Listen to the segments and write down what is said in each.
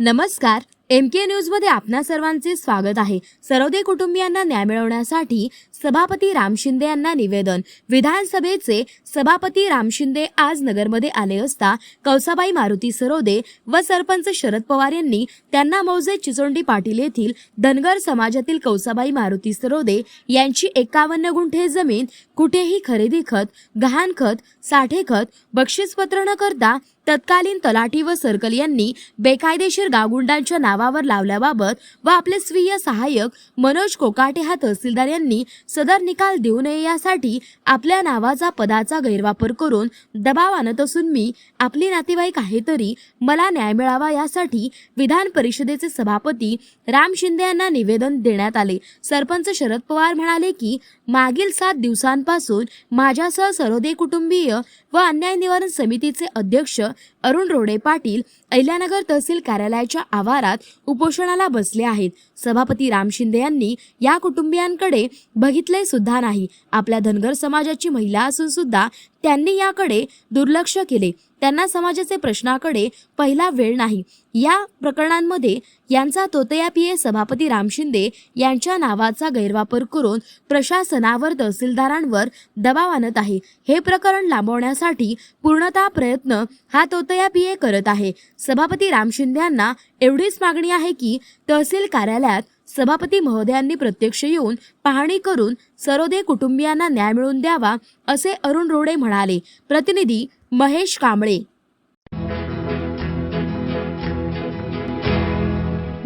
नमस्कार. एम के न्यूजमध्ये आपणा सर्वांचे स्वागत आहे. सरोदे कुटुंबियांना न्याय मिळवण्यासाठी सभापती राम शिंदे यांना निवेदन. विधानसभेचे सभापती राम शिंदे आज नगरमध्ये आले असता कौसाबाई मारुती सरोदे व सरपंच शरद पवार यांनी त्यांना मौजे चिचोंडी पाटील येथील धनगर समाजातील कौसाबाई मारुती सरोदे यांची एकावन्न गुंठे जमीन कुठेही खरेदी खत गहाण खत साठे खत बक्षीसपत्र न करता तत्कालीन तलाठी व सर्कल यांनी बेकायदेशीर गावगुंडांच्या नावावर लावल्याबाबत व आपले स्वीय सहाय्यक मनोज कोकाटे हा तहसीलदार यांनी सदर निकाल देऊ नये यासाठी आपल्या नावाचा पदाचा गैरवापर करून दबाव आणत असून मी आपली नातेवाईक आहे तरी मला न्याय मिळावा यासाठी विधान परिषदेचे सभापती राम शिंदे यांना निवेदन देण्यात आले. सरपंच शरद पवार म्हणाले की मागील सात दिवसांपासून माझ्यासह सरोदे कुटुंबीय व अन्याय निवारण समितीचे अध्यक्ष अरुण रोडे पाटील अहिल्यानगर तहसील कार्यालयाच्या आवारात उपोषणाला बसले आहेत. सभापती राम शिंदे यांनी या कुटुंबियांकडे बघितले सुद्धा नाही. आपल्या धनगर समाजाची महिला असून सुद्धा त्यांनी याकडे दुर्लक्ष केले. त्यांना समाजाचे प्रश्नाकडे पहिला वेळ नाही. या प्रकरणांमध्ये यांचा तोतयापीए सभापती राम शिंदे यांच्या नावाचा गैरवापर करून प्रशासनावर तहसीलदारांवर दबाव आणत आहे. हे प्रकरण लांबवण्यासाठी पूर्णतः प्रयत्न हा तोतया पीए करत आहे. सभापती राम शिंदे यांना एवढीच मागणी आहे की तहसील कार्यालयात सभापती महोदयांनी प्रत्यक्ष येऊन पाहणी करून सरोदे कुटुंबियांना न्याय मिळवून द्यावा असे अरुण रोडे म्हणाले. प्रतिनिधी महेश कांबळे.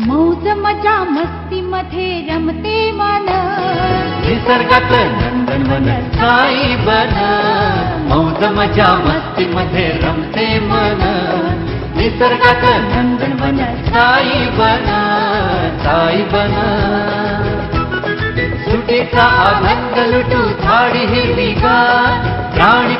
मौज मजा मस्ती मध्ये रमते मन. निसर्गात नंदनवन साई बन मौज मजा मस्ती मध्ये रमते मन. निसर्गात नंदनवन साई बन साई बन सुटीचा आनंद लुटू झाडी हिरवीगार प्राणी